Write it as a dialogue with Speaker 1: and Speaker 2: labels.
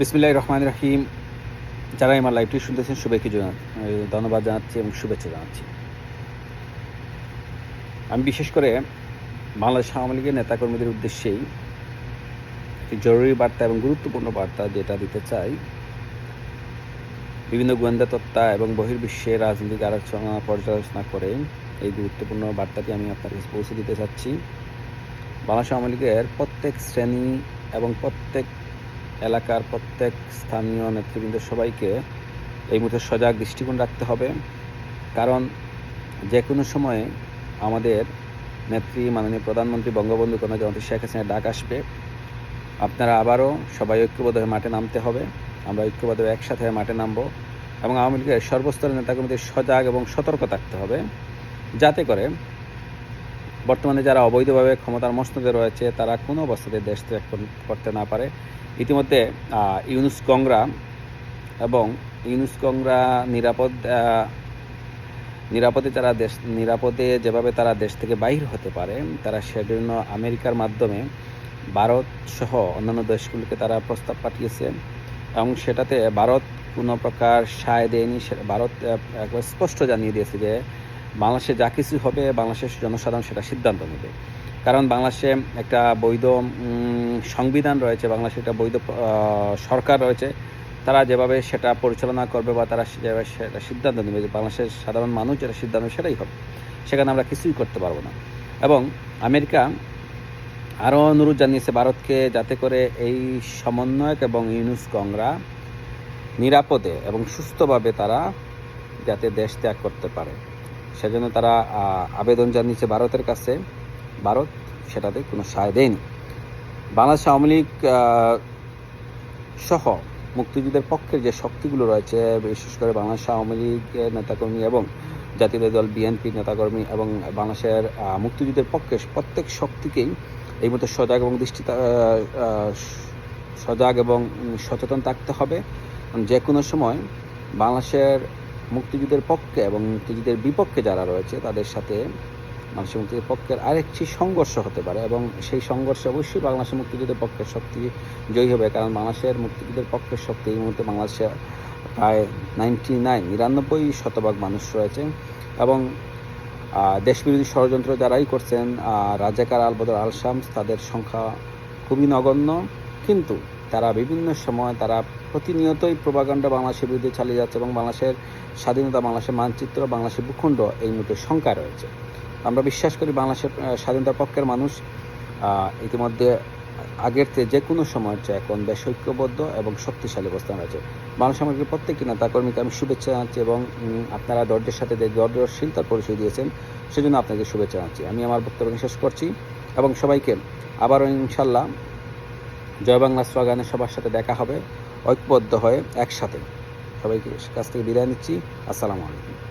Speaker 1: বিসমিল্লাহ রহমান রাহিম। যারা আমার লাইভটি শুনতেছেন শুভেচ্ছা জানা ধন্যবাদ জানাচ্ছি এবং শুভেচ্ছা জানাচ্ছি। আমি বিশেষ করে বাংলাদেশ আওয়ামী লীগের নেতাকর্মীদের উদ্দেশ্যেই একটি জরুরি বার্তা এবং গুরুত্বপূর্ণ বার্তা যেটা দিতে চাই। বিভিন্ন গোয়েন্দা তত্ত্বা এবং বহির্বিশ্বে রাজনৈতিক আলোচনা, পর্যালোচনা করে এই গুরুত্বপূর্ণ বার্তাটি আমি আপনার কাছে পৌঁছে দিতে চাচ্ছি। বাংলাদেশ আওয়ামী লীগের প্রত্যেক শ্রেণি এবং প্রত্যেক এলাকার প্রত্যেক স্থানীয় নেতৃবৃন্দ সবাইকে এই মুহূর্তে সজাগ দৃষ্টিকোণ রাখতে হবে। কারণ যে কোনো সময়ে আমাদের নেত্রী, মাননীয় প্রধানমন্ত্রী, বঙ্গবন্ধু কোনো জয়ন্তী শেখ হাসিনার ডাক আসবে। আপনারা আবারও সবাই ঐক্যবদ্ধ হয়ে মাঠে নামতে হবে। আমরা ঐক্যবদ্ধ হয়ে একসাথে মাঠে নামবো এবং আওয়ামী লীগের সর্বস্তরের নেতাকর্মীদের সজাগ এবং সতর্ক থাকতে হবে। যাতে করে বর্তমানে যারা অবৈধভাবে ক্ষমতার মস্তদে রয়েছে, তারা কোনো অবস্থাতে দেশ ত্যাগ করতে না পারে। ইতিমধ্যে ইউনুস কংগ্রা এবং ইউনুস কংগ্রা নিরাপদ নিরাপদে যারা দেশ, নিরাপদে যেভাবে তারা দেশ থেকে বাইর হতে পারে, তারা সেজন্য আমেরিকার মাধ্যমে ভারত সহ অন্যান্য দেশগুলোকে তারা প্রস্তাব পাঠিয়েছে এবং সেটাতে ভারত কোনো প্রকার সায় দেয়নি। ভারত একবার স্পষ্ট জানিয়ে দিয়েছে যে বাংলাদেশে যা কিছু হবে, বাংলাদেশের জনসাধারণ সেটা সিদ্ধান্ত নেবে। কারণ বাংলাদেশে একটা বৈধ সংবিধান রয়েছে, বাংলাদেশে একটা বৈধ সরকার রয়েছে, তারা যেভাবে সেটা পরিচালনা করবে বা তারা যেভাবে সেটা সিদ্ধান্ত নেবে যে বাংলাদেশের সাধারণ মানুষ যেটা সিদ্ধান্ত সেটাই হবে, সেখানে আমরা কিছুই করতে পারব না। এবং আমেরিকা আরও অনুরোধ জানিয়েছে ভারতকে যাতে করে এই সমন্বয়ক এবং ইউনুস কংরা নিরাপদে এবং সুস্থভাবে তারা যাতে দেশ ত্যাগ করতে পারে। সেজন্য তারা আবেদন জানিয়েছে ভারতের কাছে। ভারত সেটাতে কোনো সায় দেয়নি। বাংলাদেশ আওয়ামী লীগ সহ মুক্তিযুদ্ধের পক্ষের যে শক্তিগুলো রয়েছে, বিশেষ করে বাংলাদেশ আওয়ামী লীগের নেতাকর্মী এবং জাতীয় দল বিএনপির নেতাকর্মী এবং বাংলাদেশের মুক্তিযুদ্ধের পক্ষে প্রত্যেক শক্তিকেই এই মতো সজাগ এবং দৃষ্টি সজাগ এবং সচেতন থাকতে হবে। যে কোনো সময় বাংলাদেশের মুক্তিযুদ্ধের পক্ষে এবং মুক্তিযুদ্ধের বিপক্ষে যারা রয়েছে, তাদের সাথে বাংলাদেশের মুক্তিযুদ্ধের পক্ষের আরেকটি সংঘর্ষ হতে পারে এবং সেই সংঘর্ষে অবশ্যই বাংলাদেশের মুক্তিযুদ্ধের পক্ষের শক্তি জয়ী হবে। কারণ বাংলাদেশের মুক্তিযুদ্ধের পক্ষের শক্তি এই মুহূর্তে বাংলাদেশে প্রায় নাইনটি নাইন, নিরানব্বই শতভাগ মানুষ রয়েছে এবং দেশবিরোধী ষড়যন্ত্র যারাই করছেন রাজাকার আলবদর আল শামস তাদের সংখ্যা খুবই নগণ্য। কিন্তু তারা বিভিন্ন সময় তারা প্রতিনিয়তই প্রভাকাণ্ড বাংলাদেশের বিরুদ্ধে চালিয়ে যাচ্ছে এবং বাংলাদেশের স্বাধীনতা বাংলাদেশের মানচিত্র বাংলাদেশের ভূখণ্ড এই মুহূর্তে শঙ্কা রয়েছে। আমরা বিশ্বাস করি বাংলাদেশের আহ, স্বাধীনতার পক্ষের মানুষ ইতিমধ্যে আগের থেকে যে কোনো সময়ের চেয়ে এখন বেশ ঐক্যবদ্ধ এবং শক্তিশালী অবস্থান আছে মানুষ আমাকে প্রত্যেকটি নেতাকর্মীকে আমি শুভেচ্ছা জানাচ্ছি এবং আপনারা ধৈর্যের সাথে যে ধৈর্যশীলতার পরিচয় দিয়েছেন সেজন্য আপনাকে শুভেচ্ছা জানাচ্ছি। আমি আমার বক্তব্য শেষ করছি এবং সবাইকে আবারও ইনশাল্লাহ জয় বাংলা স্লোগানে সবার সাথে দেখা হবে। ঐক্যবদ্ধ হয়ে একসাথে সবাইকে কাছ থেকে বিদায় নিচ্ছি। আসসালামু আলাইকুম।